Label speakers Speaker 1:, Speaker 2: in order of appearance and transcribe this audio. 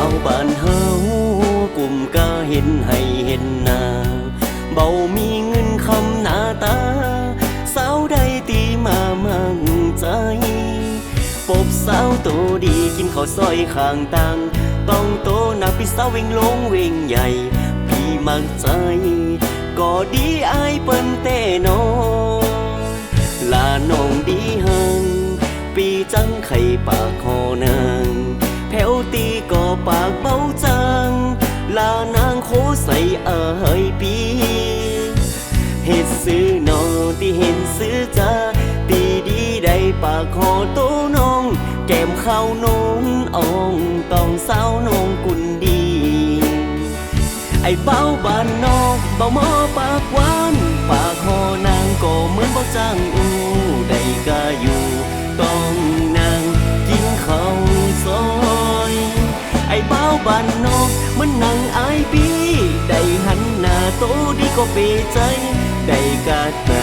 Speaker 1: าวบ้านเฮากลุ่มกาเห็นให้เห็นหน้าเบามีเงินคำหน้าตา สาวใดตีมามั่งใจ ปบสาวโตดีกินข้าวซอยข้างตัง ต้องโตหนักพี่สาวเวงลงเวงใหญ่ พี่มั่งใจ ก็ดีอายเปิ้นเต้นอลาน้องดีหัง ปีจังไข่ปากคอนางแผวตีก็ ปากเบาจัง ลานางโคใส่อ่ยปีเฮ็ดซื้อนอที่เห็นซื้อจ้าตีดีได้ปากคอโตน้อง แก้มข้าวนงอ่องต้องสาวนงกุนดี ไอ้เป้าบ้านนอกเป้าหมอปากหวาน ปากคอนางก็เหมือนบ่จ้างอูได้ก็อยู่ บ้านนอกมันนั่งอายปีได้หันหน้าโตดีก็เปใจ ได้กาด